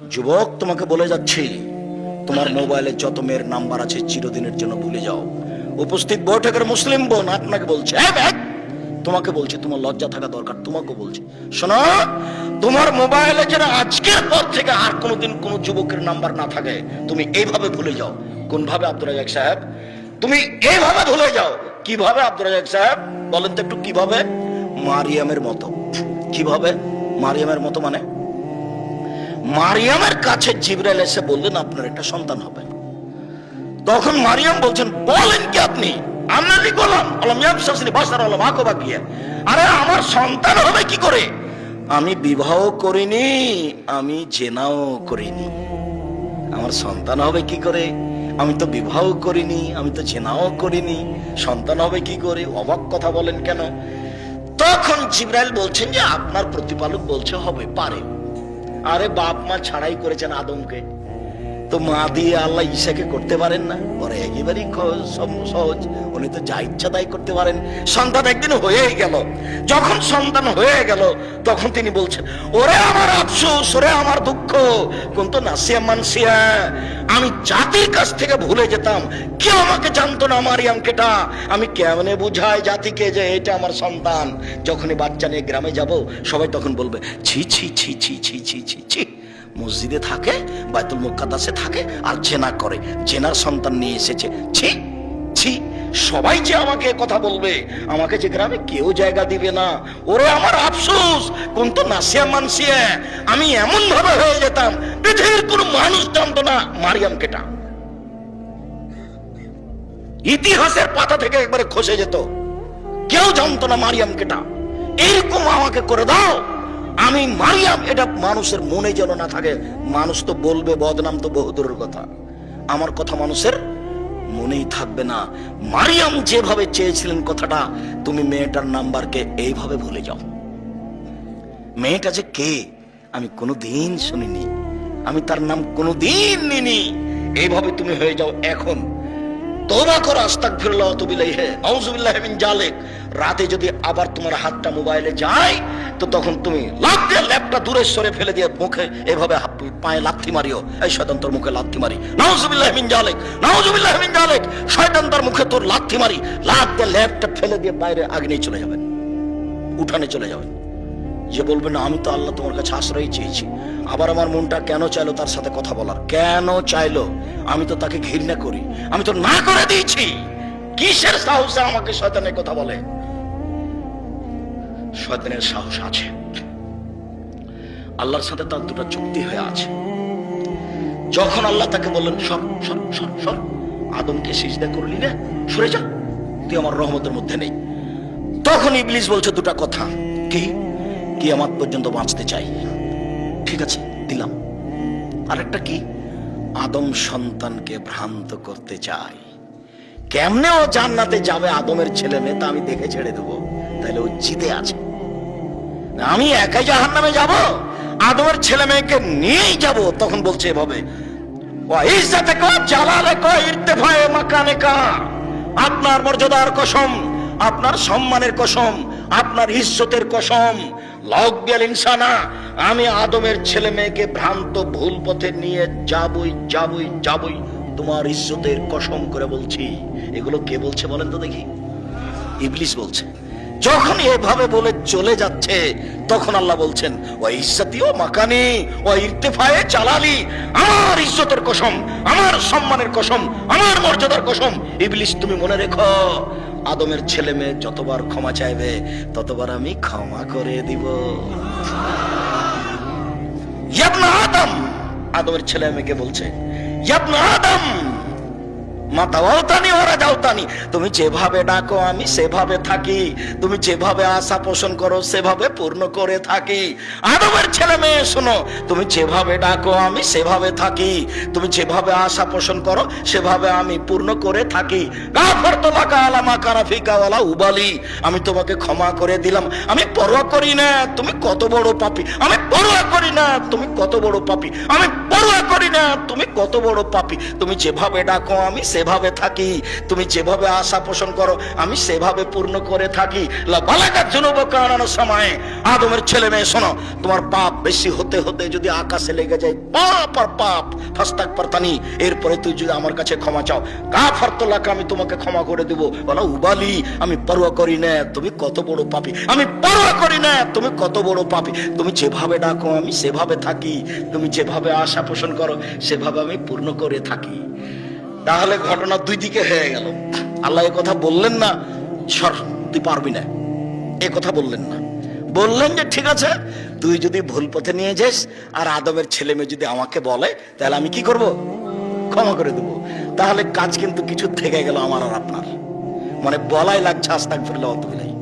যুবক, তোমাকে বলে যাচ্ছি, তোমার মোবাইলে যত মেয়ের নাম্বার আছে চিরদিনের জন্য ভুলে যাও। উপস্থিত বৈঠকের মুসলিম বোন আপনাকে বলছে তোমাকে বলছে, তোমার লজ্জা থাকা দরকার তোমাকে বলছে। শোনো, তোমার মোবাইলে যেন আজকের পর থেকে আর কোনোদিন কোনো যুবকের নাম্বার না থাকে, তুমি এইভাবে ভুলে যাও। কোন ভাবে আব্দুল রাজাক সাহেব? তুমি এইভাবে ভুলে যাও। কীভাবে আব্দুল রাজাক সাহেব? বলেন তো একটু কীভাবে? মারিয়ামের মতো। কীভাবে? মারিয়ামের মতো মানে? মারিয়ামের কাছে জিবরাইল এসে বললেন, আপনার একটা সন্তান হবে। তখন মারিয়াম বলছেন, বলেন কি আপনি? আন্নালি গোলাম? আলম ইয়াবসাসনি বাসার আকবা আরে, আমার সন্তান হবে কি করে? আমি বিবাহ করিনি, আমি জেনাও করিনি। আমার সন্তান হবে কি করে? আমি তো বিবাহ করিনি, আমি তো জেনাও করিনি। সন্তান হবে কি করে? অবাক কথা বলেন কেন? তখন জিব্রাইল বলছেন যে, আপনার প্রতিপালক বলছে, হবে, পারে। আরে বাপ মা ছাড়াই করেছেন আদমকে। তো মা দিয়ে আল্লাহ ঈশাকে করতে পারেন না। পরে একেবারেই সহজ উনি তো যা ইচ্ছা তাই করতে পারেন। সন্তান একদিন হয়েই গেল। যখন সন্তান হয়ে গেল, তখন তিনি বলছেন, ওরে আমার আফসোস, ওরে আমার দুঃখ। কিন্তু নাসিয়া মানসিয়া, আমি জাতির কাছ থেকে ভুলে যেতাম। কেউ আমাকে জানতো না মারিয়াম কেটা আমি কেমনে বুঝাই জাতিকে যে এটা আমার সন্তান? যখনই বাচ্চা নিয়ে গ্রামে যাব, সবাই তখন বলবে, ছি ছি ছি ছি ছি ছি ছি ছি। মসজিদে থাকে, বাইতুল মুকাদ্দাসে থাকে আর জেনা করে। জেনার সন্তান নিয়ে এসেছে। ছি ছি, সবাই যে আমাকে কথা বলবে, আমাকে যে গ্রামে কেউ জায়গা দিবে না। ওরে আমার আফসোস, কোন তো নাসিয়া মানসিয়া, আমি এমন ভাবে হয়ে যেতাম, পৃথিবীর কোনো মানুষ জানতো না মারিয়াম কেটা। ইতিহাসের পাতা থেকে একবারে খসে যেত। কেউ জানতো না মারিয়াম কেটা। এরকম আমাকে করে দাও। আমি মারিয়াম এটা মানুষের মনে যেন না থাকে। মানুষ তো বলবে, বদনাম তো বহুদূরের কথা। আমার কথা মানুষের মনেই থাকবে না। মারিয়াম যেভাবে চেয়েছিলেন কথাটা, তুমি মেয়েটার নাম্বারকে এইভাবে ভুলে যাও। মেয়েটা যে কে, আমি কোনোদিন শুনিনি। আমি তার নাম কোনোদিন নিনি এইভাবে তুমি হয়ে যাও এখন। তোবা করো, আস্তাগফিরুল্লাহ ওয়া তুবু ইলাইহি। আউযুবিল্লাহি মিন জালিক রাতে যদি আবার তোমার হাতটা মোবাইলে যায় তো তখন তুমি দিয়ে ল্যাপটা দূরে সরে ফেলে দিয়ে মুখে এভাবে পায়ে লাথি মারিও। এই শয়তান তোর মুখে লাথি মারি। নাউযুবিল্লাহি মিন জালিক নাউযুবিল্লাহি মিন জালিক। শয়তান তার মুখে তোর লাথি মারি। দিয়ে ল্যাপটা ফেলে দিয়ে বাইরে আগ্নেয় চলে যাবেন। উঠানে চলে যাবেন। যে বলবে, না, আমি তো আল্লাহ তোমার কাছে আশ্রয় চেয়েছি। আবার আমার মনটা কেন চাইলো তার সাথে কথা বলার? কেন চাইলো? আমি তো তাকে ঘৃণা করি। আমি তো না করে দিয়েছি। কিসের সাহসে আমাকে শয়তানের কথা বলে? শয়তানের সাহস আছে। আল্লাহর সাথে তার দুটো চুক্তি হয়ে আছে। যখন আল্লাহ তাকে বললেন, সর সর সর সর, আদমকে সিজদা করলি না, সরে যা, তুই আমার রহমতের মধ্যে নেই। তখন ইবলিস বলছে দুটা কথা, কি? কি আমার পর্যন্ত বাঁচতে চাই। ঠিক আছে, দিলাম। আরেকটা কি? আদম সন্তানকে ভ্রান্ত করতে চাই কেমনে ও জান্নাতে যাবে আদমের ছেলে মেয়ে তা আমি দেখে ছেড়ে দেবো। তাহলে ও জিতে আছে। আমি একাই জাহান নামে যাব আদমের ছেলে মেয়েকে নিয়েই যাব, তখন বলছে এভাবে। আপনার মর্যাদার কসম, আপনার সম্মানের কসম, আপনার ইজ্জতের কসম। ইনসানা, আমি আদমের ছেলে মেয়েকে ভ্রান্ত ভুল পথে নিয়ে যাবই যাবই যাবই তোমার ইজ্জতের কসম করে বলছি। এগুলো কে বলছে বলেন তো দেখি। ইবলিস বলছে। যখন এভাবে বলে চলে যাচ্ছে, তখন আল্লাহ বলছেন ও ইজ্জতি ও মাকানি ও ইরতেফায়ে চালালি আমার ইজ্জতের কসম, আমার সম্মানের কসম, আমার মর্যাদার কসম, ইবলিস তুমি মনে রেখো, আদমের ছেলে মেয়ে যতবার ক্ষমা চাইবে, ততবার আমি ক্ষমা করে দিব। আদম, আদমের ছেলে মেয়েকে বলছে আদম মাতাওয়ালতানি ওরা যাওতানি তুমি যেভাবে ডাকো, আমি সেভাবে থাকি। তুমি যেভাবে আশা পোষণ করো, সেভাবে পূর্ণ করে থাকি। আদমের ছেলে মেয়ে, শোনো, তুমি যেভাবে ডাকো, আমি সেভাবে থাকি। তুমি যেভাবে আশা পোষণ করো, সেভাবে আমি পূর্ণ করে থাকি। গাফর তোমাকে আলামা কারাফিকাওয়ালা উবালি। আমি তোমাকে ক্ষমা করে দিলাম। আমি পরোয়া করি না, তুমি কত বড় পাপী। আমি পরোয়া করি না, তুমি কত বড় পাপি। আমি পড়ুয়া করি না, তুমি কত বড় পাপি। তুমি যেভাবে ডাকো, আমি সেভাবে থাকি। তুমি যেভাবে আশা পোষণ করো, আমি সেভাবে পূর্ণ করে থাকি। বালাকার জন্য কারণ সময়। আদমের ছেলে মেয়ে, শোনো, তোমার পাপ বেশি হতে হতে যদি আকাশে লেগে যায়, পাপ আর পাপ, ফাস্তাক পারতানি এরপরে তুই যদি আমার কাছে ক্ষমা চাও কাফার তোলাকে আমি তোমাকে ক্ষমা করে দেবো। বলো, উবালি, আমি পরোয়া করি না, তুমি কত বড় পাপি। আমি পরোয়া করি না, তুমি কত বড় পাপি। তুমি যেভাবে ডাকো, আমি সেভাবে থাকি। তুমি যেভাবে আশা পোষণ করো, সেভাবে আমি পূর্ণ করে থাকি। তাহলে ঘটনা দুই দিকে হয়ে গেল। আল্লাহ কথা বললেন না সর তুই পারবি না। এ কথা বললেন না। বললেন যে, ঠিক আছে, তুই যদি ভুল পথে নিয়ে যাস আর আদমের ছেলে মেয়ে যদি আমাকে বলে, তাহলে আমি কি করব? ক্ষমা করে দেব। তাহলে কাজ কিন্তু কিছু থেকে গেল আমার আর আপনার। মানে বলাই লাগছে আস্তাক ফিরলে অত বিলাই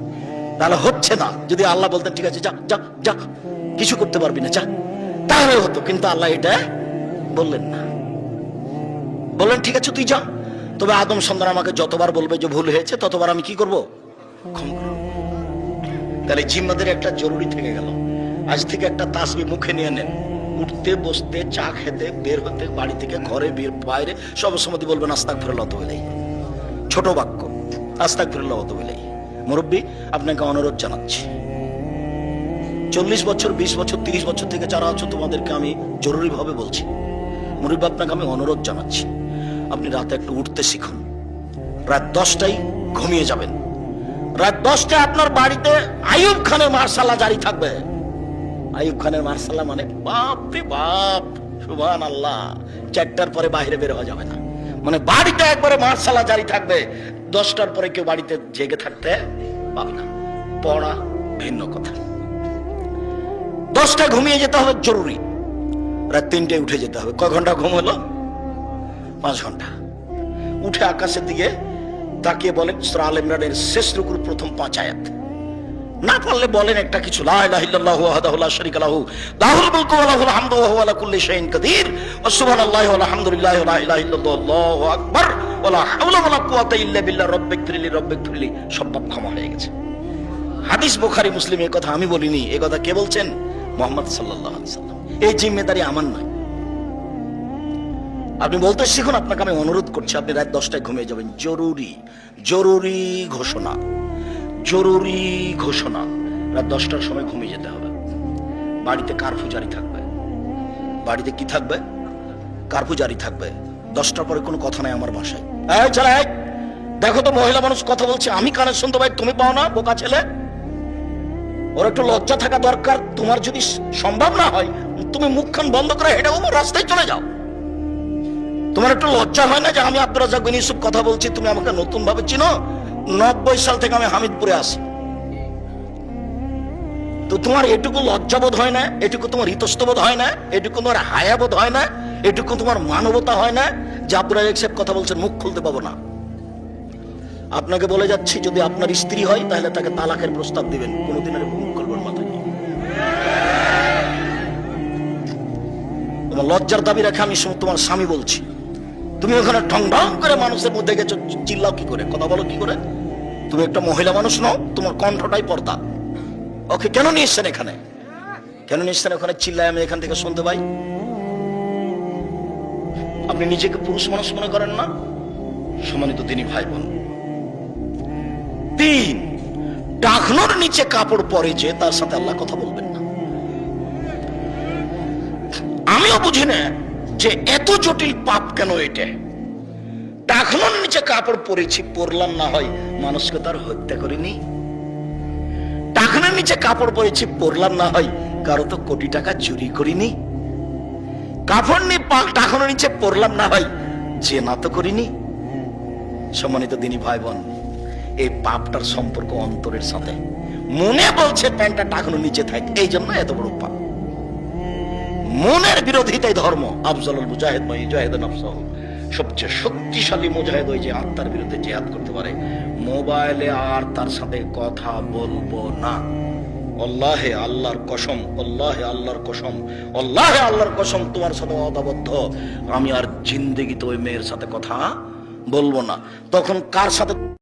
তাহলে হচ্ছে না। যদি আল্লাহ বলতেন, ঠিক আছে, যা যা যা, কিছু করতে পারবি না, যা। তাহলে হতো, কিন্তু আল্লাহ এটা বললেন না। বললেন, ঠিক আছে, তুই যা। তবে আদম সন্তান আমাকে যতবার বলবে যে ভুল হয়েছে, ততবার আমি কি করব? ক্ষমা। তাহলে জিম্মাদের একটা জরুরি থেকে গেল। আজ থেকে একটা তাসবি মুখে নিয়ে নেন। উঠতে, বসতে, চা খেতে, বের হতে, বাড়ি থেকে ঘরে, বের বাইরে, সব সময় বলবেন আস্তাক ফিরল অত বলেই ছোট বাক্য আস্তাক ফিরল অত বলেই মুরব্বী, আপনাকে অনুরোধ জানাচ্ছি। চল্লিশ বছর, বিশ বছর, তিরিশ বছর থেকে যারা আছো, তোমাদেরকে আমি জরুরিভাবে বলছি। মুরব্বী, আপনাকে আমি অনুরোধ জানাচ্ছি। আপনি রাতে একটু উঠতে শিখুন। রাত দশটায় ঘুমিয়ে যাবেন। রাত দশটায় আপনার বাড়িতে আইয়ুব খানের মার্শাল্লাহ জারি থাকবে। আয়ুব খানের মার্শাল্লাহ মানে বাপ রে বাপ সুবহান আল্লাহ চারটার পরে বাইরে বের হওয়া যাবে না। মানে বাড়িতে একবারে মার্শাল্লাহ জারি থাকবে। দশটার পরে কেউ বাড়িতে জেগে থাকতে পাবে না। পড়া ভিন্ন কথা। দশটা ঘুমিয়ে যেতে হবে জরুরি। রাত তিনটায় উঠে যেতে হবে। কয় ঘণ্টা ঘুম হলো? পাঁচ ঘণ্টা। উঠে আকাশের দিকে তাকিয়ে বলেন সুরা আল ইমরানের শেষ রুকুর প্রথম পাঁচ আয়াত। না পারলে বলেন একটা কিছু পাপ ক্ষমা হয়ে গেছে। হাদিস বুখারী, মুসলিম এই কথা আমি বলিনি এই কথা কে বলছেন? মোহাম্মদ আলাইহি সাল্লাম এই জিম্মেদারি আমার নয়। আপনি বলতে শিখুন আপনাকে আমি অনুরোধ করছি আপনি রাত দশটায় ঘুমিয়ে যাবেন। জরুরি জরুরি ঘোষণা জরুরি ঘোষণা। রাত দশটার সময় ঘুমিয়ে যেতে হবে। বাড়িতে কারফু জারি থাকবে। বাড়িতে কি থাকবে? কারফু জারি থাকবে। দশটার পরে কোনো কথা নাই আমার বাসায়। ছেলে এই, দেখো তো মহিলা মানুষ কথা বলছে। আমি কানে শুনতে পাই তুমি পাও না বোকা ছেলে? ওর একটু লজ্জা থাকা দরকার। তোমার যদি সম্ভব না হয় তুমি মুখখান বন্ধ করে হেঁটে রাস্তায় চলে যাও। তোমার একটু লজ্জা হয় না যে আমি আব্দুল রাজাক ইউসুফ কথা বলছি? তুমি আমাকে নতুন ভাবে চিনো? নব্বই সাল থেকে আমি হামিদপুরে আসি তো তোমার এটুকু লজ্জাবোধ হয় না? এটুকু তোমার ইতস্তবোধ হয় না? এটুকু তোমার হায়াবোধ হয় না? এটুকু তোমার মানবতা হয় না? যে আব্দুল সাহেব কথা বলছেন, মুখ খুলতে পাবো না। আপনাকে বলে যাচ্ছি, যদি আপনার স্ত্রী হয়, তাহলে তাকে তালাকের প্রস্তাব দিবেন। কোনোদিন আর মুখ খুলবেন মাথায়। তোমার লজ্জার দাবি রেখে আমি তোমার স্বামী বলছি। তুমি ওখানে ঢং ঢং করে মানুষের মধ্যে গেছো চিল্লাও কি করে, কথা বলো কি করে? তুমি একটা মহিলা মানুষ নও, তোমার কণ্ঠটাই পর্দা। ওকে কেন নিয়ে এসছেন এখানে? কেন নিয়ে এসছেন ওখানে চিল্লায় আমি এখান থেকে শুনতে পাই? আপনি নিজেকে পুরুষ মানুষ মনে করেন না? সম্মানিত তিনি ভাই বোন তিন, ডাকনোর নিচে কাপড় পরে যে তার সাথে আল্লাহ কথা বলবেন না। আমিও বুঝি না। যে এত জটিল পাপ কেন এটা? টাকনোর নিচে কাপড় পরেছি, পরলাম না হয় মানুষকে তার হত্যা করিনি। টাকনোর নিচে কাপড় পরেছি, পরলাম না হয় কারও তো কোটি টাকা চুরি করিনি। কাপড় নিয়ে টাকনোর নিচে পরলাম না হয় যে না তো করিনি। সম্মানিত দিনী ভাই বোন এই পাপটার সম্পর্ক অন্তরের সাথে। মনে বলছে প্যান্টটা টাকানো নিচে থাকে এই জন্য এত বড় পাপ। মনের বিরোধিতাই ধর্ম। আফজলুল মুজাহিদ নয় জাহেদ নফসাহ। সবচেয়ে শক্তিশালী মুজাহিদ ওই যে আত্মার বিরুদ্ধে জেহাদ করতে পারে। মোবাইলে আর তার সাথে কথা বলব না। আল্লাহে আল্লাহর কসম, আল্লাহে আল্লাহর কসম, আল্লাহে আল্লাহর কসম, তোমার সাথে অদাবদ্ধ আমি আর জিন্দেগিতে ওই মেয়ের সাথে কথা বলব না। তখন কার সাথে